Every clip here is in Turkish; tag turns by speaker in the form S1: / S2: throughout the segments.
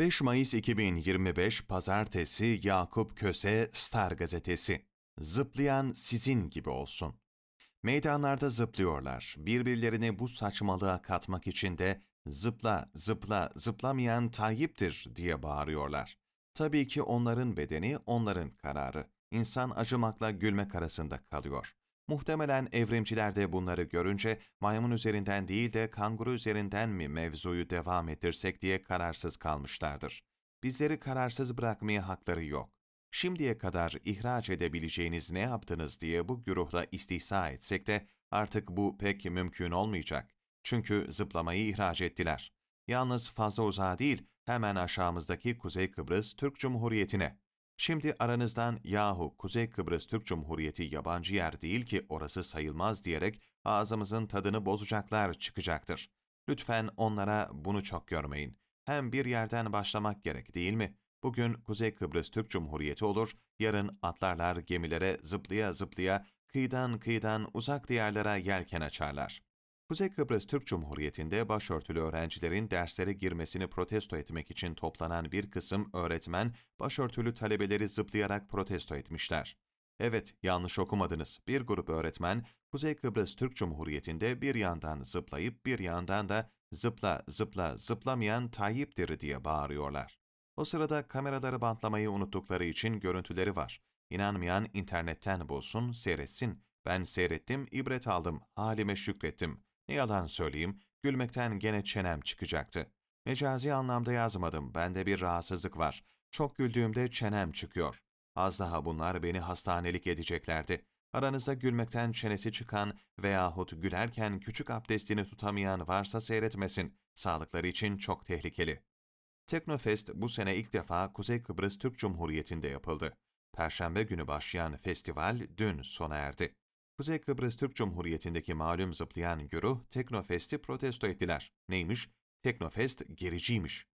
S1: 5 Mayıs 2025 Pazartesi Yakup Köse Star Gazetesi Zıplayan sizin gibi olsun. Meydanlarda zıplıyorlar. Birbirlerini bu saçmalığa katmak için de zıpla, zıpla, zıplamayan Tayyip'tir diye bağırıyorlar. Tabii ki onların bedeni, onların kararı. İnsan acımakla gülmek arasında kalıyor. Muhtemelen evrimciler de bunları görünce maymun üzerinden değil de kanguru üzerinden mi mevzuyu devam ettirsek diye kararsız kalmışlardır. Bizleri kararsız bırakmaya hakları yok. Şimdiye kadar ihraç edebileceğiniz ne yaptınız diye bu güruhla istihza etsek de artık bu pek mümkün olmayacak. Çünkü zıplamayı ihraç ettiler. Yalnız fazla uzağa değil, hemen aşağımızdaki Kuzey Kıbrıs Türk Cumhuriyeti'ne. Şimdi aranızdan yahu Kuzey Kıbrıs Türk Cumhuriyeti yabancı yer değil ki orası sayılmaz diyerek ağzımızın tadını bozacaklar çıkacaktır. Lütfen onlara bunu çok görmeyin. Hem bir yerden başlamak gerek değil mi? Bugün Kuzey Kıbrıs Türk Cumhuriyeti olur, yarın atlarlar gemilere zıplaya zıplaya kıyıdan kıyıdan uzak diyarlara yelken açarlar. Kuzey Kıbrıs Türk Cumhuriyeti'nde başörtülü öğrencilerin derslere girmesini protesto etmek için toplanan bir kısım öğretmen, başörtülü talebeleri zıplayarak protesto etmişler. Evet, yanlış okumadınız. Bir grup öğretmen, Kuzey Kıbrıs Türk Cumhuriyeti'nde bir yandan zıplayıp bir yandan da zıpla zıpla zıplamayan Tayyip'tir diye bağırıyorlar. O sırada kameraları bantlamayı unuttukları için görüntüleri var. İnanmayan internetten bulsun, seyretsin. Ben seyrettim, ibret aldım, halime şükrettim. Ne yalan söyleyeyim, gülmekten gene çenem çıkacaktı. Mecazi anlamda yazmadım, bende bir rahatsızlık var. Çok güldüğümde çenem çıkıyor. Az daha bunlar beni hastanelik edeceklerdi. Aranızda gülmekten çenesi çıkan veyahut gülerken küçük abdestini tutamayan varsa seyretmesin. Sağlıkları için çok tehlikeli. Teknofest bu sene ilk defa Kuzey Kıbrıs Türk Cumhuriyeti'nde yapıldı. Perşembe günü başlayan festival dün sona erdi. Kuzey Kıbrıs Türk Cumhuriyeti'ndeki malum zıplayan güruh Teknofest'i protesto ettiler. Neymiş? Teknofest gericiymiş.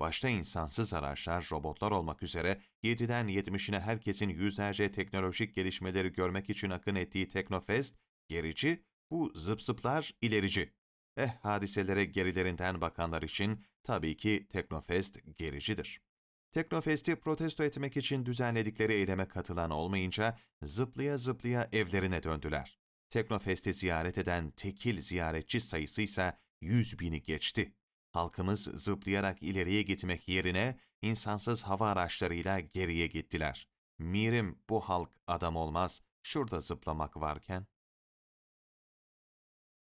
S1: Başta insansız araçlar, robotlar olmak üzere 7'den 70'ine herkesin yüzlerce teknolojik gelişmeleri görmek için akın ettiği Teknofest, gerici, bu zıp ilerici. Eh hadiselere gerilerinden bakanlar için tabii ki Teknofest gericidir. Teknofest'i protesto etmek için düzenledikleri eyleme katılan olmayınca zıplaya zıplaya evlerine döndüler. Teknofest'i ziyaret eden tekil ziyaretçi sayısı ise 100 bini geçti. Halkımız zıplayarak ileriye gitmek yerine insansız hava araçlarıyla geriye gittiler. Mirim bu halk adam olmaz, şurada zıplamak varken.